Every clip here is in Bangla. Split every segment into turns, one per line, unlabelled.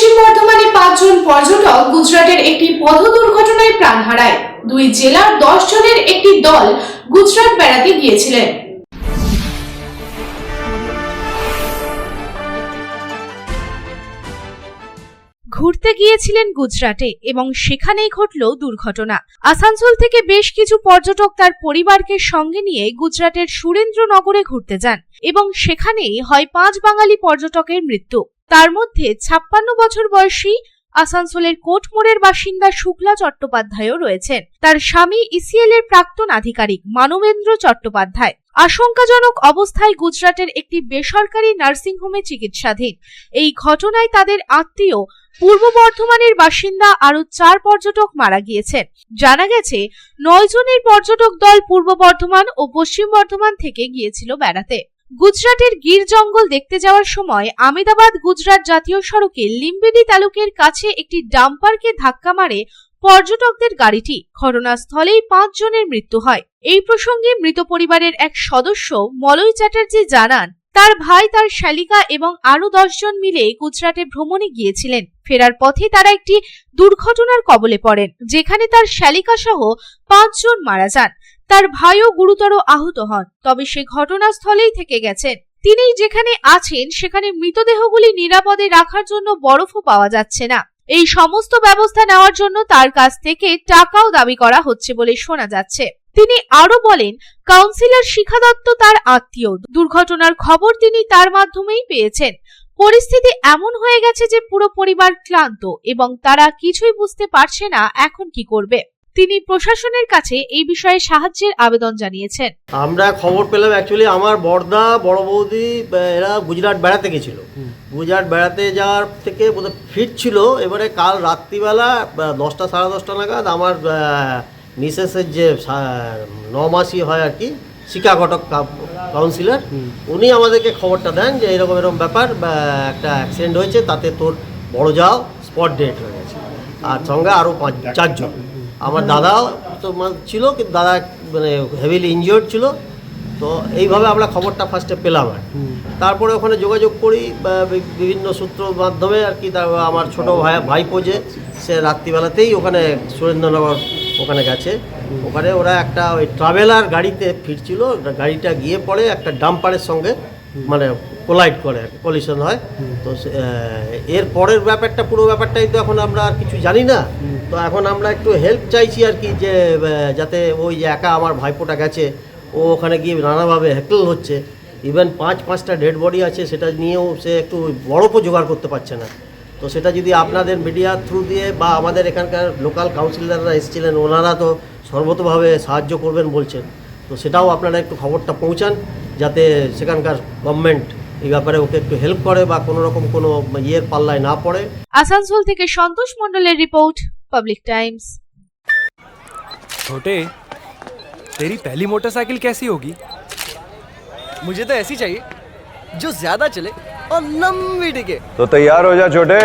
পশ্চিম বর্ধমানে পাঁচজন পর্যটক গুজরাটের একটি পথ দুর্ঘটনায় প্রাণ হারায়। দুই জেলার দশ জনের একটি দল গুজরাট বেড়াতে গিয়েছিলেন।
ঘুরতে গিয়েছিলেন গুজরাটে এবং সেখানেই ঘটল দুর্ঘটনা। আসানসোল থেকে বেশ কিছু পর্যটক তার পরিবারকে সঙ্গে নিয়ে গুজরাটের সুরেন্দ্রনগরে ঘুরতে যান এবং সেখানেই হয় পাঁচ বাঙালি পর্যটকের মৃত্যু। তার মধ্যে ছাপ্পান্ন বছর বয়সী আসানসোলের কোটমোড়ের বাসিন্দা শুক্লা চট্টোপাধ্যায়ও রয়েছেন। তার স্বামী ইসিএল এর প্রাক্তন আধিকারিক মানবেন্দ্র চট্টোপাধ্যায়। আশঙ্কাজনক অবস্থায় গুজরাটের একটি বেসরকারি নার্সিংহোমে চিকিৎসাধীন। এই ঘটনায় তাদের আত্মীয়, পূর্ব বর্ধমানের বাসিন্দা আরও চার পর্যটক মারা গিয়েছেন। জানা গেছে, নয় জনের পর্যটক দল পূর্ব বর্ধমান ও পশ্চিম বর্ধমান থেকে গিয়েছিল বেড়াতে। গুজরাটের গির জঙ্গল দেখতে যাওয়ার সময় আমেদাবাদ গুজরাট জাতীয় সড়কে লিম্বিডি তালুকের কাছে একটি ডাম্পারকে ধাক্কা মারে পর্যটকদের গাড়িটি। ঘটনাস্থলেই পাঁচ জনের মৃত্যু হয়। এই প্রসঙ্গে মৃত পরিবারের এক সদস্য মলয় চ্যাটার্জি জানান তার ভাই, তার শালিকা এবং আরও দশজন মিলে গুজরাটে ভ্রমণে গিয়েছিলেন। ফেরার পথে তারা একটি দুর্ঘটনার কবলে পড়েন, যেখানে তার শালিকা সহ পাঁচজন মারা যান। তার ভাইও গুরুতর আহত হন, তবে সে ঘটনাস্থলেই থেকে গেছেন। তিনি যেখানে আছেন, সেখানে মৃতদেহগুলি নিরাপদে রাখার জন্য বরফও পাওয়া যাচ্ছে না। এই সমস্ত ব্যবস্থা নেওয়ার জন্য তার কাছ থেকে টাকাও দাবি করা হচ্ছে বলে শোনা যাচ্ছে। তিনি আরও বলেন কাউন্সিলর শিখা দত্ত তার আত্মীয়। দুর্ঘটনার খবর তিনি তার মাধ্যমেই পেয়েছেন। পরিস্থিতি এমন হয়ে গেছে যে পুরো পরিবার ক্লান্ত এবং তারা কিছুই বুঝতে পারছে না এখন কি করবে। তিনি প্রশাসনের কাছে এই বিষয়ে সাহায্যের আবেদন জানিয়েছেন।
আমরা খবর পেলাম অ্যাকচুয়ালি আমার বর্দা বড় বৌদি এরা গুজরাট বেড়াতে গেছিল। গুজরাট বেড়াতে যাওয়ার থেকে বোধহয় ফিরছিল। এবারে কাল রাত্রিবেলা দশটা সাড়ে দশটা নাগাদ আমার মিসেসের যে ন নমাসি হয় আর কি শিকা ঘটক কাউন্সিলর উনি আমাদেরকে খবরটা দেন যে এরকম এরকম ব্যাপার বা একটা অ্যাক্সিডেন্ট হয়েছে তাতে তোর বড় যাও স্পট ডেট হয়ে গেছে। আর সঙ্গে আরও পাঁচ চারজন। আমার দাদাও তো ছিল কিন্তু দাদা মানে হেভিলি ইনজিওর্ড ছিল। তো এইভাবে আমরা খবরটা ফার্স্টে পেলাম আর তারপরে ওখানে যোগাযোগ করি বিভিন্ন সূত্র মাধ্যমে আর কি আমার ছোট ভাই ভাইপো যে সে রাত্রিবেলাতেই ওখানে সুরেন্দ্রনগর ওখানে গেছে। ওখানে ওরা একটা ওই ট্রাভেলার গাড়িতে ফিরছিল। গাড়িটা গিয়ে পড়ে একটা ডাম্পারের সঙ্গে মানে কোলাইড করে কলিশন হয়। তো এর পরের ব্যাপারটা, পুরো ব্যাপারটাই তো এখন আমরা আর কিছু জানি না। তো এখন আমরা একটু হেল্প চাইছি আর কি যে যাতে ওই যে একা আমার ভাইপোটা গেছে, ও ওখানে গিয়ে নানাভাবে হ্যাকল হচ্ছে। ইভেন পাঁচ, পাঁচটা ডেড বডি আছে, সেটা নিয়েও সে একটু বরফও জোগাড় করতে পারছে না। তো সেটা যদি আপনাদের মিডিয়া থ্রু দিয়ে বা আমাদের এখানকার লোকাল কাউন্সিলররা এসেছিলেন ওনারা তো সর্বতভাবে সাহায্য করবেন বলছেন তো সেটাও আপনারা একটু খবরটা পৌঁছান যাতে সেখানকার গভর্নমেন্ট এই ব্যাপারে ওকে একটু হেল্প করে বা কোনো রকম কোনো ইয়ের পাল্লায় না পড়ে
আসানসোল থেকে সন্তোষ মণ্ডলের রিপোর্ট পাবলিক টাইমস
छोटे तेरी पहली मोटरसाइकिल कैसी होगी
मुझे तो ऐसी चाहिए जो ज्यादा चले और लंबी टिके
तो तैयार हो जा छोटे।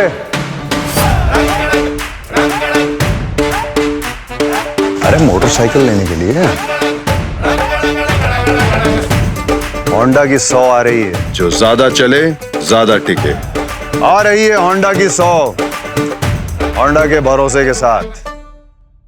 अरे मोटरसाइकिल लेने के लिए। होंडा की सौ आ रही है।
जो ज़्यादा चले ज़्यादा टिके।
आ रही है होंडा की सौ। होंडा के भरोसे के साथ।